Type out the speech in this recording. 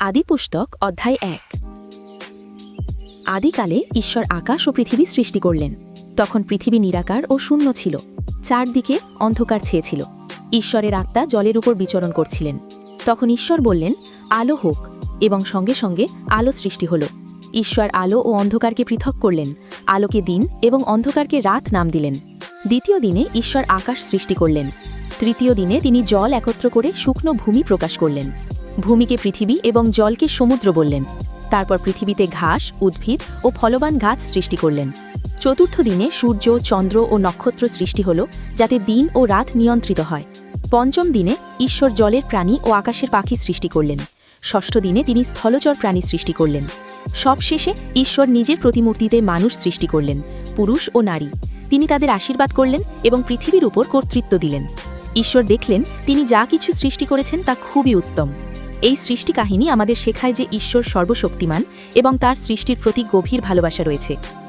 আদিপুস্তক অধ্যায় এক। আদিকালে ঈশ্বর আকাশ ও পৃথিবী সৃষ্টি করলেন। তখন পৃথিবী নিরাকার ও শূন্য ছিল। চারদিকে অন্ধকার ছেয়েছিল। ঈশ্বরের আত্মা জলের উপর বিচরণ করছিলেন। তখন ঈশ্বর বললেন, আলো হোক। এবং সঙ্গে সঙ্গে আলো সৃষ্টি হল। ঈশ্বর আলো ও অন্ধকারকে পৃথক করলেন। আলোকে দিন এবং অন্ধকারকে রাত নাম দিলেন। দ্বিতীয় দিনে ঈশ্বর আকাশ সৃষ্টি করলেন। তৃতীয় দিনে তিনি জল একত্র করে শুকনো ভূমি প্রকাশ করলেন। ভূমিকে পৃথিবী এবং জলকে সমুদ্র বললেন। তারপর পৃথিবীতে ঘাস, উদ্ভিদ ও ফলবান গাছ সৃষ্টি করলেন। চতুর্থ দিনে সূর্য, চন্দ্র ও নক্ষত্র সৃষ্টি হল, যাতে দিন ও রাত নিয়ন্ত্রিত হয়। পঞ্চম দিনে ঈশ্বর জলের প্রাণী ও আকাশের পাখি সৃষ্টি করলেন। ষষ্ঠ দিনে তিনি স্থলচর প্রাণী সৃষ্টি করলেন। সবশেষে ঈশ্বর নিজের প্রতিমূর্তিতে মানুষ সৃষ্টি করলেন, পুরুষ ও নারী। তিনি তাদের আশীর্বাদ করলেন এবং পৃথিবীর উপর কর্তৃত্ব দিলেন। ঈশ্বর দেখলেন তিনি যা কিছু সৃষ্টি করেছেন তা খুবই উত্তম। এই সৃষ্টি কাহিনী আমাদের শেখায় যে ঈশ্বর সর্বশক্তিমান এবং তার সৃষ্টির প্রতি গভীর ভালোবাসা রয়েছে।